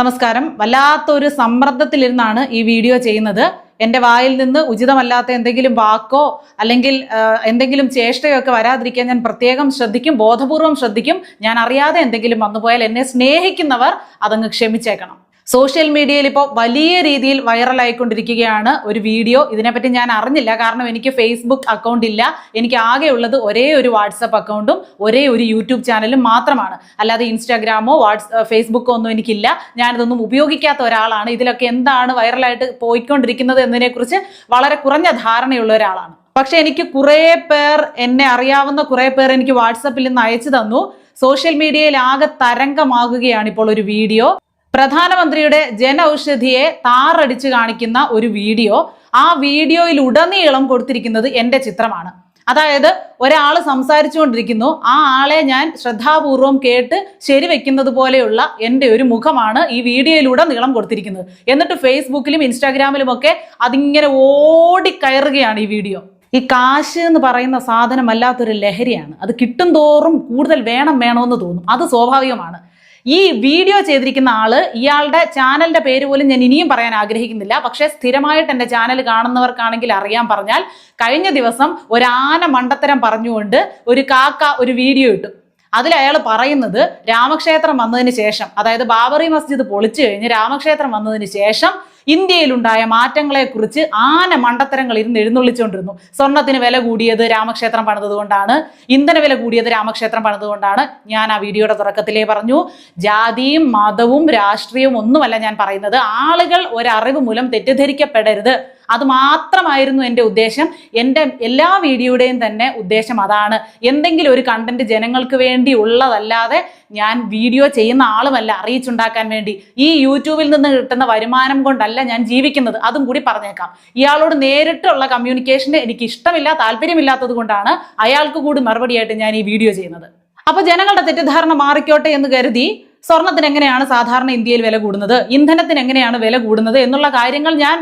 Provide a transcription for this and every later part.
നമസ്കാരം. വല്ലാത്തൊരു സമ്മർദ്ദത്തിലിരുന്നാണ് ഈ വീഡിയോ ചെയ്യുന്നത്. എന്റെ വായിൽ നിന്ന് ഉചിതമല്ലാത്ത എന്തെങ്കിലും വാക്കോ അല്ലെങ്കിൽ എന്തെങ്കിലും ചേഷ്ടയോ ഒക്കെ വരാതിരിക്കാൻ ഞാൻ പ്രത്യേകം ശ്രദ്ധിക്കും ബോധപൂർവം ശ്രദ്ധിക്കും. ഞാൻ അറിയാതെ എന്തെങ്കിലും വന്നുപോയാൽ എന്നെ സ്നേഹിക്കുന്നവർ അതങ്ങ് ക്ഷമിച്ചേക്കണം. സോഷ്യൽ മീഡിയയിൽ ഇപ്പോൾ വലിയ രീതിയിൽ വൈറലായിക്കൊണ്ടിരിക്കുകയാണ് ഒരു വീഡിയോ. ഇതിനെപ്പറ്റി ഞാൻ അറിഞ്ഞില്ല. കാരണം എനിക്ക് ഫേസ്ബുക്ക് അക്കൗണ്ട് ഇല്ല. എനിക്ക് ആകെ ഉള്ളത് ഒരേ ഒരു വാട്സപ്പ് അക്കൗണ്ടും ഒരേ ഒരു യൂട്യൂബ് ചാനലും മാത്രമാണ്. അല്ലാതെ ഇൻസ്റ്റാഗ്രാമോ വാട്സ് ഫേസ്ബുക്കോ ഒന്നും എനിക്കില്ല. ഞാനിതൊന്നും ഉപയോഗിക്കാത്ത ഒരാളാണ്. ഇതിലൊക്കെ എന്താണ് വൈറലായിട്ട് പോയിക്കൊണ്ടിരിക്കുന്നത് എന്നതിനെക്കുറിച്ച് വളരെ കുറഞ്ഞ ധാരണയുള്ള ഒരാളാണ്. പക്ഷെ എനിക്ക് കുറേ പേർ എന്നെ അറിയാവുന്ന കുറേ പേർ എനിക്ക് വാട്സപ്പിൽ നിന്ന് അയച്ചു തന്നു. സോഷ്യൽ മീഡിയയിൽ ആകെ തരംഗമാകുകയാണ് ഇപ്പോൾ ഒരു വീഡിയോ. പ്രധാനമന്ത്രിയുടെ ജന ഔഷധിയെ താറടിച്ച് കാണിക്കുന്ന ഒരു വീഡിയോ ആ വീഡിയോയിൽ ഉടനീളം കൊടുത്തിരിക്കുന്നത് എന്റെ ചിത്രമാണ്. അതായത് ഒരാൾ സംസാരിച്ചുകൊണ്ടിരിക്കുന്നു ആ ആളെ ഞാൻ ശ്രദ്ധാപൂർവം കേട്ട് ശരിവെക്കുന്നത് പോലെയുള്ള എന്റെ ഒരു മുഖമാണ് ഈ വീഡിയോയിലൂടെ നീളം കൊടുത്തിരിക്കുന്നത്. എന്നിട്ട് ഫേസ്ബുക്കിലും ഇൻസ്റ്റാഗ്രാമിലും ഒക്കെ അതിങ്ങനെ ഓടിക്കയറുകയാണ് ഈ വീഡിയോ. ഈ കാശ് എന്ന് പറയുന്ന സാധനം അല്ലാത്തൊരു ലഹരിയാണ്. അത് കിട്ടും തോറും കൂടുതൽ വേണം വേണമെന്ന് തോന്നും. അത് സ്വാഭാവികമാണ്. ഈ വീഡിയോ ചെയ്തിരിക്കുന്ന ആൾ ഇയാളുടെ ചാനലിന്റെ പേര് പോലും ഞാൻ ഇനിയും പറയാൻ ആഗ്രഹിക്കുന്നില്ല. പക്ഷേ സ്ഥിരമായിട്ട് എന്റെ ചാനൽ കാണുന്നവർക്കാണെങ്കിൽ അറിയാൻ പറഞ്ഞാൽ കഴിഞ്ഞ ദിവസം ഒരു ആന മണ്ടത്തരം പറഞ്ഞുകൊണ്ട് ഒരു കാക്ക ഒരു വീഡിയോ ഇട്ടു. അതിൽ അയാൾ പറയുന്നത് രാമക്ഷേത്രം വന്നതിന് ശേഷം അതായത് ബാബറി മസ്ജിദ് പൊളിച്ചു കഴിഞ്ഞ് രാമക്ഷേത്രം വന്നതിന് ശേഷം ഇന്ത്യയിലുണ്ടായ മാറ്റങ്ങളെക്കുറിച്ച് ആന മണ്ടത്തരങ്ങൾ ഇരുന്ന് എഴുന്നള്ളിച്ചുകൊണ്ടിരുന്നു സ്വർണത്തിന് വില കൂടിയത് രാമക്ഷേത്രം പണിതത് കൊണ്ടാണ് ഇന്ധന വില കൂടിയത് രാമക്ഷേത്രം പണിതത് കൊണ്ടാണ് ഞാൻ ആ വീഡിയോയുടെ തുടക്കത്തിലേ പറഞ്ഞു. ജാതിയും മതവും രാഷ്ട്രീയവും ഒന്നുമല്ല ഞാൻ പറയുന്നത്. ആളുകൾ ഒരറിവ് മൂലം തെറ്റിദ്ധരിക്കപ്പെടരുത്. അത് മാത്രമായിരുന്നു എന്റെ ഉദ്ദേശം. എന്റെ എല്ലാ വീഡിയോയുടെയും തന്നെ ഉദ്ദേശം അതാണ്. എന്തെങ്കിലും ഒരു കണ്ടന്റ് ജനങ്ങൾക്ക് വേണ്ടി ഉള്ളതല്ലാതെ ഞാൻ വീഡിയോ ചെയ്യുന്ന ആളുമല്ല അറിയിച്ചുണ്ടാക്കാൻ വേണ്ടി. ഈ യൂട്യൂബിൽ നിന്ന് കിട്ടുന്ന വരുമാനം കൊണ്ടല്ല ഞാൻ ജീവിക്കുന്നത് അതും കൂടി പറഞ്ഞേക്കാം. ഇയാളോട് നേരിട്ടുള്ള കമ്മ്യൂണിക്കേഷന് എനിക്ക് ഇഷ്ടമില്ല താല്പര്യമില്ലാത്തത് കൊണ്ടാണ് അയാൾക്ക് കൂടി മറുപടിയായിട്ട് ഞാൻ ഈ വീഡിയോ ചെയ്യുന്നത്. അപ്പൊ ജനങ്ങളുടെ തെറ്റിദ്ധാരണ മാറിക്കോട്ടെ എന്ന് കരുതി സ്വർണത്തിന് എങ്ങനെയാണ് സാധാരണ ഇന്ത്യയിൽ വില കൂടുന്നത് ഇന്ധനത്തിന് എങ്ങനെയാണ് വില കൂടുന്നത് എന്നുള്ള കാര്യങ്ങൾ ഞാൻ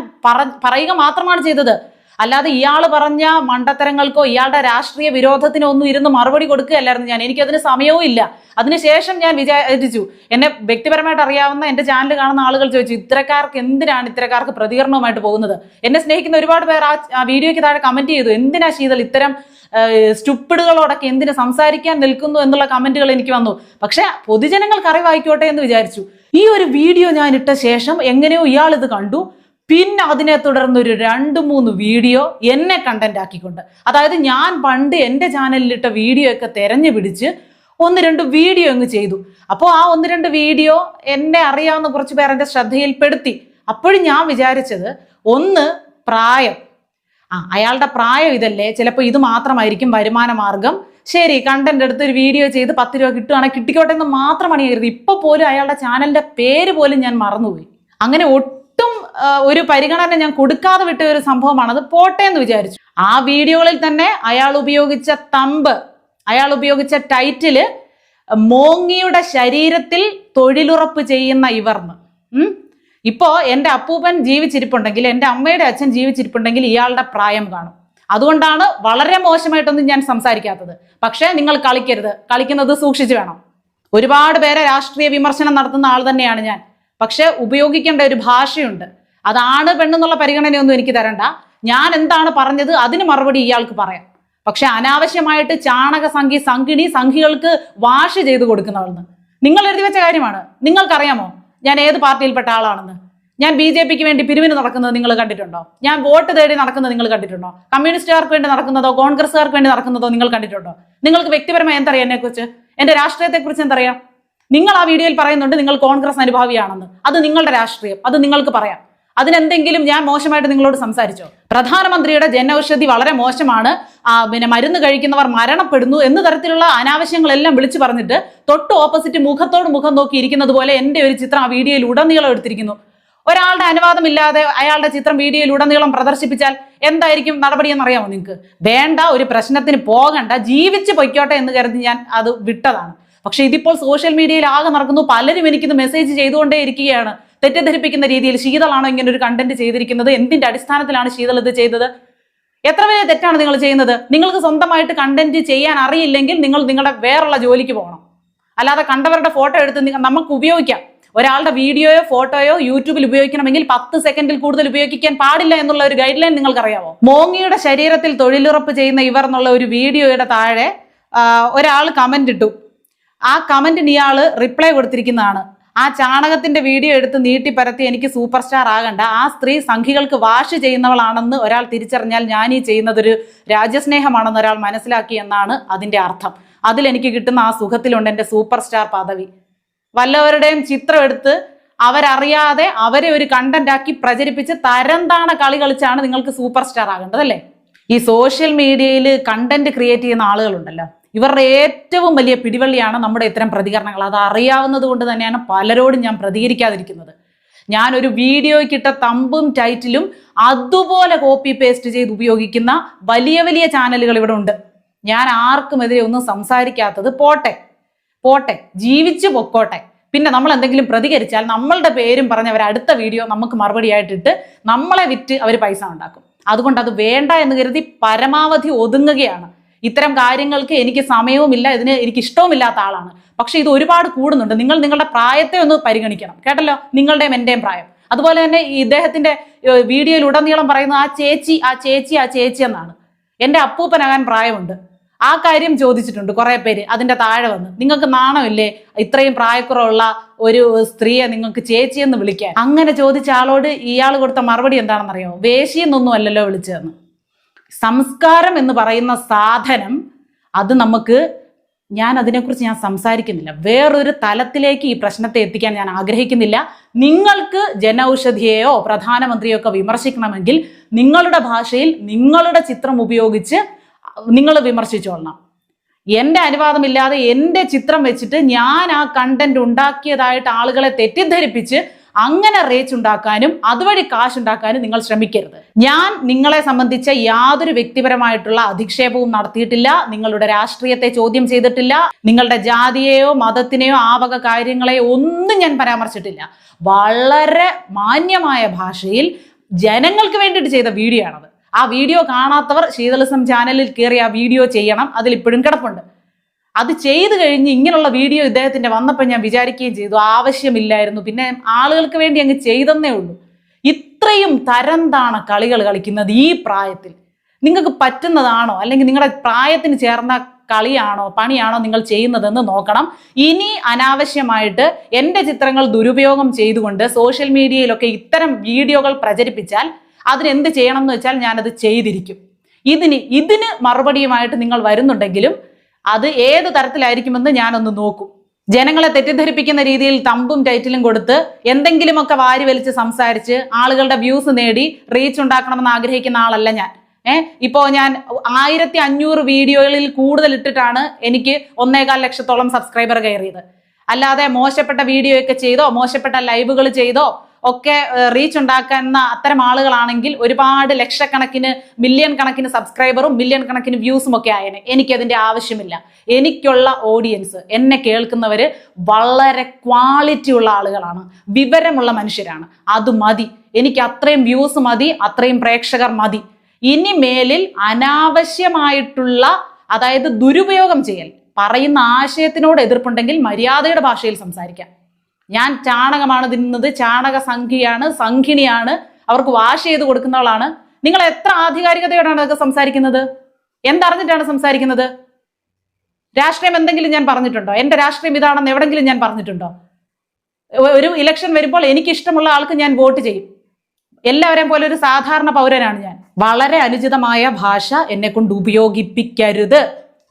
പറയുക മാത്രമാണ് ചെയ്തത്. അല്ലാതെ ഇയാൾ പറഞ്ഞ മണ്ടത്തരങ്ങൾക്കോ ഇയാളുടെ രാഷ്ട്രീയ വിരോധത്തിനോ ഒന്നും ഇരുന്ന് മറുപടി കൊടുക്കുകയല്ലായിരുന്നു ഞാൻ. എനിക്കതിന് സമയവും ഇല്ല. അതിനുശേഷം ഞാൻ വിചാരിച്ചു എന്നെ വ്യക്തിപരമായിട്ട് അറിയാവുന്ന എന്റെ ചാനൽ കാണുന്ന ആളുകൾ ചോദിച്ചു ഇത്തരക്കാർക്ക് എന്തിനാണ് ഇത്തരക്കാർക്ക് പ്രതികരണവുമായിട്ട് പോകുന്നത്? എന്നെ സ്നേഹിക്കുന്ന ഒരുപാട് പേർ ആ വീഡിയോയ്ക്ക് താഴെ കമന്റ് ചെയ്തു എന്തിനാ ശീതൽ ഇത്തരം സ്റ്റുപ്പിഡുകളോടൊക്കെ എന്തിനു സംസാരിക്കാൻ നിൽക്കുന്നു? എന്നുള്ള കമന്റുകൾ എനിക്ക് വന്നു. പക്ഷേ പൊതുജനങ്ങൾക്ക് അറിവായിക്കോട്ടെ എന്ന് വിചാരിച്ചു. ഈ ഒരു വീഡിയോ ഞാൻ ഇട്ട ശേഷം എങ്ങനെയോ ഇയാൾ ഇത് കണ്ടു. പിന്നെ അതിനെ തുടർന്ന് ഒരു രണ്ട് മൂന്ന് വീഡിയോ എന്നെ കണ്ടന്റ് ആക്കിക്കൊണ്ട്. അതായത് ഞാൻ പണ്ട് എന്റെ ചാനലിലിട്ട വീഡിയോ ഒക്കെ തെരഞ്ഞു പിടിച്ച് ഒന്ന് രണ്ട് വീഡിയോ അങ്ങ് ചെയ്തു. അപ്പോൾ ആ ഒന്ന് രണ്ട് വീഡിയോ എന്നെ അറിയാവുന്ന കുറച്ച് പേർ എന്റെ ശ്രദ്ധയിൽപ്പെടുത്തി. അപ്പോഴും ഞാൻ വിചാരിച്ചത് ഒന്ന് പ്രായം. ആ അയാളുടെ പ്രായം ഇതല്ലേ? ചിലപ്പോൾ ഇത് മാത്രമായിരിക്കും വരുമാന മാർഗം. ശരി കണ്ടന്റ് എടുത്ത് ഒരു വീഡിയോ ചെയ്ത് പത്ത് രൂപ കിട്ടുകയാണെങ്കിൽ കിട്ടിക്കോട്ടെ എന്ന് മാത്രമാണ് ഞാൻ കരുതി ഇപ്പോൾ പോലും അയാളുടെ ചാനലിന്റെ പേര് പോലും ഞാൻ മറന്നുപോയി. അങ്ങനെ ഒട്ടും ഒരു പരിഗണന ഞാൻ കൊടുക്കാതെ വിട്ട ഒരു സംഭവമാണ്. അത് പോട്ടെ എന്ന് വിചാരിച്ചു. ആ വീഡിയോകളിൽ തന്നെ അയാൾ ഉപയോഗിച്ച തമ്പ് അയാൾ ഉപയോഗിച്ച ടൈറ്റിൽ മോങ്ങിയുടെ ശരീരത്തിൽ തൊഴിലുറപ്പ് ചെയ്യുന്ന ഇവർന്ന്. ഇപ്പോ എന്റെ അപ്പൂപ്പൻ ജീവിച്ചിരിപ്പുണ്ടെങ്കിൽ എന്റെ അമ്മയുടെ അച്ഛൻ ജീവിച്ചിരിപ്പുണ്ടെങ്കിൽ ഇയാളുടെ പ്രായം കാണും. അതുകൊണ്ടാണ് വളരെ മോശമായിട്ടൊന്നും ഞാൻ സംസാരിക്കാത്തത്. പക്ഷേ നിങ്ങൾ കളിക്കരുത്. കളിക്കുന്നത് സൂക്ഷിച്ചു വേണം. ഒരുപാട് പേരെ രാഷ്ട്രീയ വിമർശനം നടത്തുന്ന ആൾ തന്നെയാണ് ഞാൻ. പക്ഷെ ഉപയോഗിക്കേണ്ട ഒരു ഭാഷയുണ്ട്. അതാണ് പെണ്ണെന്നുള്ള പരിഗണനയൊന്നും എനിക്ക് തരണ്ട. ഞാൻ എന്താണ് പറഞ്ഞത് അതിന് മറുപടി ഇയാൾക്ക് പറയാം. പക്ഷെ അനാവശ്യമായിട്ട് ചാണക സംഖി സംഘിണി സംഘികൾക്ക് വാഷ് ചെയ്ത് കൊടുക്കുന്നവളെന്ന്. നിങ്ങൾ എഴുതി വെച്ച കാര്യമാണ്. നിങ്ങൾക്കറിയാമോ? ഞാൻ ഏത് പാർട്ടിയിൽപ്പെട്ട ആളാണെന്ന്. ഞാൻ ബി ജെ പിക്ക് വേണ്ടി പിരിവിന് നടക്കുന്നത് നിങ്ങൾ കണ്ടിട്ടുണ്ടോ? ഞാൻ വോട്ട് തേടി നടക്കുന്നത് നിങ്ങൾ കണ്ടിട്ടുണ്ടോ? കമ്മ്യൂണിസ്റ്റുകാർക്ക് വേണ്ടി നടക്കുന്നതോ കോൺഗ്രസ്സുകാർക്ക് വേണ്ടി നടക്കുന്നതോ നിങ്ങൾ കണ്ടിട്ടുണ്ടോ? നിങ്ങൾക്ക് വ്യക്തിപരമായി എന്തറിയാം എന്നെക്കുറിച്ച്? എന്റെ രാഷ്ട്രീയത്തെക്കുറിച്ച് എന്തറിയാം? നിങ്ങൾ ആ വീഡിയോയിൽ പറയുന്നുണ്ട് നിങ്ങൾ കോൺഗ്രസ് അനുഭാവിയാണെന്ന്. അത് നിങ്ങളുടെ രാഷ്ട്രീയം. അത് നിങ്ങൾക്ക് പറയാം. അതിനെന്തെങ്കിലും ഞാൻ മോശമായിട്ട് നിങ്ങളോട് സംസാരിച്ചോ? പ്രധാനമന്ത്രിയുടെ ജനൌഷധി വളരെ മോശമാണ്. പിന്നെ മരുന്ന് കഴിക്കുന്നവർ മരണപ്പെടുന്നു എന്ന തരത്തിലുള്ള അനാവശ്യങ്ങളെല്ലാം വിളിച്ചു പറഞ്ഞിട്ട് തൊട്ട് ഓപ്പോസിറ്റ് മുഖത്തോട് മുഖം നോക്കി ഇരിക്കുന്നത് പോലെ എന്റെ ഒരു ചിത്രം ആ വീഡിയോയിൽ ഉടനീളം എടുത്തിരിക്കുന്നു. ഒരാളുടെ അനുവാദമില്ലാതെ അയാളുടെ ചിത്രം വീഡിയോയിൽ ഉടനീളം പ്രദർശിപ്പിച്ചാൽ എന്തായിരിക്കും നടപടി എന്നറിയാമോ നിങ്ങൾക്ക്? വേണ്ട ഒരു പ്രശ്നത്തിന് പോകണ്ട ജീവിച്ച് പൊയ്ക്കോട്ടെ എന്ന് കരുതി ഞാൻ അത് വിട്ടതാണ്. പക്ഷെ ഇതിപ്പോൾ സോഷ്യൽ മീഡിയയിൽ ആകെ നടക്കുന്നു. പലരും എനിക്കിത് മെസ്സേജ് ചെയ്തുകൊണ്ടേ ഇരിക്കുകയാണ്. തെറ്റിദ്ധരിപ്പിക്കുന്ന രീതിയിൽ ശീതളാണോ ഇങ്ങനെ ഒരു കണ്ടന്റ് ചെയ്തിരിക്കുന്നത്? എന്തിന്റെ അടിസ്ഥാനത്തിലാണ് ശീതൾ ഇത് ചെയ്തത്? എത്ര വലിയ തെറ്റാണ് നിങ്ങൾ ചെയ്യുന്നത്? നിങ്ങൾക്ക് സ്വന്തമായിട്ട് കണ്ടന്റ് ചെയ്യാൻ അറിയില്ലെങ്കിൽ നിങ്ങൾ നിങ്ങളുടെ വേറുള്ള ജോലിക്ക് പോകണം. അല്ലാതെ കണ്ടവരുടെ ഫോട്ടോ എടുത്ത് നമുക്ക് ഉപയോഗിക്കാം. ഒരാളുടെ വീഡിയോയോ ഫോട്ടോയോ യൂട്യൂബിൽ ഉപയോഗിക്കണമെങ്കിൽ പത്ത് സെക്കൻഡിൽ കൂടുതൽ ഉപയോഗിക്കാൻ പാടില്ല എന്നുള്ള ഒരു ഗൈഡ് ലൈൻ നിങ്ങൾക്കറിയാമോ മോങ്ങിയുടെ ശരീരത്തിൽ തൊഴിലുറപ്പ് ചെയ്യുന്ന ഇവർ എന്നുള്ള ഒരു വീഡിയോയുടെ താഴെ ഒരാൾ കമന്റ് ഇട്ടു. ആ കമന്റിന് ഇയാൾ റിപ്ലൈ കൊടുത്തിരിക്കുന്നതാണ്. ആ ചാണകത്തിന്റെ വീഡിയോ എടുത്ത് നീട്ടി പരത്തി എനിക്ക് സൂപ്പർ സ്റ്റാർ ആകണ്ട. ആ സ്ത്രീ സംഘികൾക്ക് വാഷ് ചെയ്യുന്നവളാണെന്ന് ഒരാൾ തിരിച്ചറിഞ്ഞാൽ ഞാൻ ഈ ചെയ്യുന്നതൊരു രാജ്യസ്നേഹമാണെന്ന് ഒരാൾ മനസ്സിലാക്കി എന്നാണ് അതിന്റെ അർത്ഥം. അതിൽ എനിക്ക് കിട്ടുന്ന ആ സുഖത്തിലുണ്ട് എന്റെ സൂപ്പർ സ്റ്റാർ പദവി. വല്ലവരുടെയും ചിത്രം എടുത്ത് അവരറിയാതെ അവരെ ഒരു കണ്ടന്റ് ആക്കി പ്രചരിപ്പിച്ച് തരംതാണ കളി കളിച്ചാണ് നിങ്ങൾക്ക് സൂപ്പർ സ്റ്റാർ ആകേണ്ടത് അല്ലേ? ഈ സോഷ്യൽ മീഡിയയിൽ കണ്ടന്റ് ക്രിയേറ്റ് ചെയ്യുന്ന ആളുകളുണ്ടല്ലോ. ഇവരുടെ ഏറ്റവും വലിയ പിടിവള്ളിയാണ് നമ്മുടെ ഇത്തരം പ്രതികരണങ്ങൾ. അത് അറിയാവുന്നത് കൊണ്ട് തന്നെയാണ് പലരോടും ഞാൻ പ്രതികരിക്കാതിരിക്കുന്നത്. ഞാനൊരു വീഡിയോയ്ക്കിട്ട തമ്പും ടൈറ്റിലും അതുപോലെ കോപ്പി പേസ്റ്റ് ചെയ്ത് ഉപയോഗിക്കുന്ന വലിയ വലിയ ചാനലുകൾ ഇവിടെ ഉണ്ട്. ഞാൻ ആർക്കുമെതിരെ ഒന്നും സംസാരിക്കാത്തത് പോട്ടെ. പോട്ടെ. ജീവിച്ചു പൊക്കോട്ടെ. പിന്നെ നമ്മൾ എന്തെങ്കിലും പ്രതികരിച്ചാൽ നമ്മളുടെ പേരും പറഞ്ഞ് അവർ അടുത്ത വീഡിയോ നമുക്ക് മറുപടി മറുപടിയായിട്ടിട്ട് നമ്മളെ വിറ്റ് അവർ പൈസ ഉണ്ടാക്കും. അതുകൊണ്ട് അത് വേണ്ട എന്ന് കരുതി പരമാവധി ഒതുങ്ങുകയാണ്. ഇത്തരം കാര്യങ്ങൾക്ക് എനിക്ക് സമയവുമില്ല ഇതിന് എനിക്ക് ഇഷ്ടവുമില്ലാത്ത ആളാണ്. പക്ഷെ ഇത് ഒരുപാട് കൂടുന്നുണ്ട്. നിങ്ങൾ നിങ്ങളുടെ പ്രായത്തെ ഒന്ന് പരിഗണിക്കണം. കേട്ടല്ലോ? നിങ്ങളുടെയും എന്റെയും പ്രായം. അതുപോലെ തന്നെ ഇദ്ദേഹത്തിന്റെ വീഡിയോയിൽ ഉടനീളം പറയുന്നത് ആ ചേച്ചി ആ ചേച്ചി ആ ചേച്ചി എന്നാണ്. എന്റെ അപ്പൂപ്പനാകാൻ പ്രായമുണ്ട്. ആ കാര്യം ചോദിച്ചിട്ടുണ്ട് കുറെ പേര്. അതിന്റെ താഴെ വന്ന് നിങ്ങൾക്ക് നാണമില്ലേ? ഇത്രയും പ്രായക്കുറവുള്ള ഒരു സ്ത്രീയെ നിങ്ങൾക്ക് ചേച്ചിയെന്ന് വിളിക്കാൻ? അങ്ങനെ ചോദിച്ച ആളോട് ഇയാൾ കൊടുത്ത മറുപടി എന്താണെന്നറിയോ വേശിയെന്നൊന്നും അല്ലല്ലോ വിളിച്ചതെന്ന്. സംസ്കാരം എന്ന് പറയുന്ന സാധനം അത് നമുക്ക് ഞാൻ അതിനെക്കുറിച്ച് ഞാൻ സംസാരിക്കുന്നില്ല. വേറൊരു തലത്തിലേക്ക് ഈ പ്രശ്നത്തെ എത്തിക്കാൻ ഞാൻ ആഗ്രഹിക്കുന്നില്ല. നിങ്ങൾക്ക് ജനൌഷധിയെയോ പ്രധാനമന്ത്രിയോ ഒക്കെ വിമർശിക്കണമെങ്കിൽ നിങ്ങളുടെ ഭാഷയിൽ നിങ്ങളുടെ ചിത്രം ഉപയോഗിച്ച് നിങ്ങൾ വിമർശിച്ചോളണം. എന്റെ അനുവാദമില്ലാതെ എന്റെ ചിത്രം വെച്ചിട്ട് ഞാൻ ആ കണ്ടന്റ് ഉണ്ടാക്കിയതായിട്ട് ആളുകളെ തെറ്റിദ്ധരിപ്പിച്ച് അങ്ങനെ റേച്ച് ഉണ്ടാക്കാനും അതുവഴി കാശ് ഉണ്ടാക്കാനും നിങ്ങൾ ശ്രമിക്കരുത്. ഞാൻ നിങ്ങളെ സംബന്ധിച്ച യാതൊരു വ്യക്തിപരമായിട്ടുള്ള അധിക്ഷേപവും നടത്തിയിട്ടില്ല. നിങ്ങളുടെ രാഷ്ട്രീയത്തെ ചോദ്യം ചെയ്തിട്ടില്ല. നിങ്ങളുടെ ജാതിയെയോ മതത്തിനെയോ ആവക വക കാര്യങ്ങളെയോ ഒന്നും ഞാൻ പരാമർശിച്ചിട്ടില്ല. വളരെ മാന്യമായ ഭാഷയിൽ ജനങ്ങൾക്ക് വേണ്ടിയിട്ട് ചെയ്ത വീഡിയോ ആണത്. ആ വീഡിയോ കാണാത്തവർ ശീതളിസം ചാനലിൽ കയറി ആ വീഡിയോ ചെയ്യണം. അതിൽ ഇപ്പോഴും കിടപ്പുണ്ട്. അത് ചെയ്തു കഴിഞ്ഞ് ഇങ്ങനെയുള്ള വീഡിയോ ഇദ്ദേഹത്തിന്റെ വന്നപ്പോൾ ഞാൻ വിചാരിക്കുകയും ചെയ്തു ആവശ്യമില്ലായിരുന്നു. പിന്നെ ആളുകൾക്ക് വേണ്ടി അങ്ങ് ചെയ്തെന്നേ ഉള്ളൂ. ഇത്രയും തരംതാണ് കളികൾ കളിക്കുന്നത് ഈ പ്രായത്തിൽ. നിങ്ങൾക്ക് പറ്റുന്നതാണോ? അല്ലെങ്കിൽ നിങ്ങളുടെ പ്രായത്തിന് ചേർന്ന കളിയാണോ പണിയാണോ നിങ്ങൾ ചെയ്യുന്നതെന്ന് നോക്കണം. ഇനി അനാവശ്യമായിട്ട് എന്റെ ചിത്രങ്ങൾ ദുരുപയോഗം ചെയ്തുകൊണ്ട് സോഷ്യൽ മീഡിയയിലൊക്കെ ഇത്തരം വീഡിയോകൾ പ്രചരിപ്പിച്ചാൽ അതിനെന്ത് ചെയ്യണം എന്ന് വെച്ചാൽ ഞാനത് ചെയ്തിരിക്കും. ഇതിന് ഇതിന് മറുപടിയുമായിട്ട് നിങ്ങൾ വരുന്നുണ്ടെങ്കിലും അത് ഏത് തരത്തിലായിരിക്കുമെന്ന് ഞാനൊന്ന് നോക്കും. ജനങ്ങളെ തെറ്റിദ്ധരിപ്പിക്കുന്ന രീതിയിൽ തമ്പും ടൈറ്റിലും കൊടുത്ത് എന്തെങ്കിലുമൊക്കെ വാരി വലിച്ച് സംസാരിച്ച് ആളുകളുടെ വ്യൂസ് നേടി റീച്ച് ഉണ്ടാക്കണമെന്ന് ആഗ്രഹിക്കുന്ന ആളല്ല ഞാൻ. ഏഹ് ഇപ്പോ ഞാൻ ആയിരത്തി അഞ്ഞൂറ് വീഡിയോകളിൽ കൂടുതൽ ഇട്ടിട്ടാണ് എനിക്ക് ഒന്നേകാൽ ലക്ഷത്തോളം സബ്സ്ക്രൈബർ കയറിയത്. അല്ലാതെ മോശപ്പെട്ട വീഡിയോ ഒക്കെ ചെയ്തോ മോശപ്പെട്ട ലൈവുകൾ ചെയ്തോ ഒക്കെ റീച്ച് ഉണ്ടാക്കുന്ന അത്തരം ആളുകളാണെങ്കിൽ ഒരുപാട് ലക്ഷക്കണക്കിന് മില്യൺ കണക്കിന് സബ്സ്ക്രൈബറും മില്യൺ കണക്കിന് വ്യൂസും ഒക്കെ ആയേനെ. എനിക്കതിന്റെ ആവശ്യമില്ല. എനിക്കുള്ള ഓഡിയൻസ് എന്നെ കേൾക്കുന്നവർ വളരെ ക്വാളിറ്റി ഉള്ള ആളുകളാണ്. വിവരമുള്ള മനുഷ്യരാണ്. അത് മതി. എനിക്ക് അത്രയും വ്യൂസ് മതി അത്രയും പ്രേക്ഷകർ മതി. ഇനി മേലിൽ അനാവശ്യമായിട്ടുള്ള അതായത് ദുരുപയോഗം ചെയ്യൽ പറയുന്ന ആശയത്തിനോട് എതിർപ്പുണ്ടെങ്കിൽ മര്യാദയുടെ ഭാഷയിൽ സംസാരിക്കാം. ഞാൻ ചാണകമാണ് തിന്നുന്നത് ചാണക സംഖ്യയാണ് സംഖിണിയാണ്. അവർക്ക് വാഷ് ചെയ്ത് കൊടുക്കുന്നവളാണ്. നിങ്ങൾ എത്ര ആധികാരികതയോടാണ് അതൊക്കെ സംസാരിക്കുന്നത്? എന്തറിഞ്ഞിട്ടാണ് സംസാരിക്കുന്നത്? രാഷ്ട്രീയം എന്തെങ്കിലും ഞാൻ പറഞ്ഞിട്ടുണ്ടോ? എന്റെ രാഷ്ട്രീയം ഇതാണെന്ന് എവിടെങ്കിലും ഞാൻ പറഞ്ഞിട്ടുണ്ടോ? ഒരു ഇലക്ഷൻ വരുമ്പോൾ എനിക്ക് ഇഷ്ടമുള്ള ആൾക്ക് ഞാൻ വോട്ട് ചെയ്യും. എല്ലാവരെയും പോലെ ഒരു സാധാരണ പൗരനാണ് ഞാൻ. വളരെ അനുചിതമായ ഭാഷ എന്നെ കൊണ്ട് ഉപയോഗിപ്പിക്കരുത്.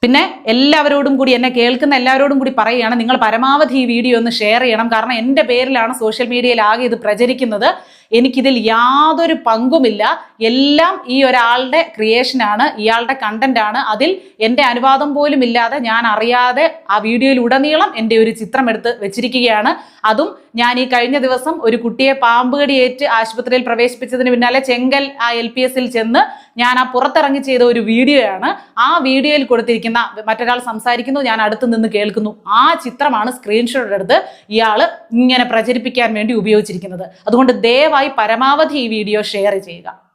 പിന്നെ എല്ലാവരോടും കൂടി എന്നെ കേൾക്കുന്ന എല്ലാവരോടും കൂടി പറയുകയാണ് നിങ്ങൾ പരമാവധി ഈ വീഡിയോ ഒന്ന് ഷെയർ ചെയ്യണം. കാരണം എന്റെ പേരിലാണ് സോഷ്യൽ മീഡിയയിൽ ആകെ ഇത് പ്രചരിക്കുന്നത്. എനിക്കിതിൽ യാതൊരു പങ്കുമില്ല. എല്ലാം ഈ ഒരാളുടെ ക്രിയേഷനാണ് ഇയാളുടെ കണ്ടന്റ് ആണ്. അതിൽ എന്റെ അനുവാദം പോലും ഇല്ലാതെ ഞാൻ അറിയാതെ ആ വീഡിയോയിൽ ഉടനീളം എന്റെ ഒരു ചിത്രം എടുത്ത് വെച്ചിരിക്കുകയാണ്. അതും ഞാൻ ഈ കഴിഞ്ഞ ദിവസം ഒരു കുട്ടിയെ പാമ്പ് കടിയേറ്റ് ആശുപത്രിയിൽ പ്രവേശിപ്പിച്ചതിന് പിന്നാലെ ചെങ്കൽ ആ എൽ പി എസിൽ ചെന്ന് ഞാൻ ആ പുറത്തിറങ്ങി ചെയ്ത ഒരു വീഡിയോയാണ്. ആ വീഡിയോയിൽ കൊടുത്തിരിക്കുന്ന മറ്റൊരാൾ സംസാരിക്കുന്നു ഞാൻ അടുത്ത് നിന്ന് കേൾക്കുന്നു. ആ ചിത്രമാണ് സ്ക്രീൻഷോട്ട് എടുത്ത് ഇയാൾ ഇങ്ങനെ പ്രചരിപ്പിക്കാൻ വേണ്ടി ഉപയോഗിച്ചിരിക്കുന്നത്. അതുകൊണ്ട് ദയവായി പരമാവധി ഈ വീഡിയോ ഷെയർ ചെയ്യുക.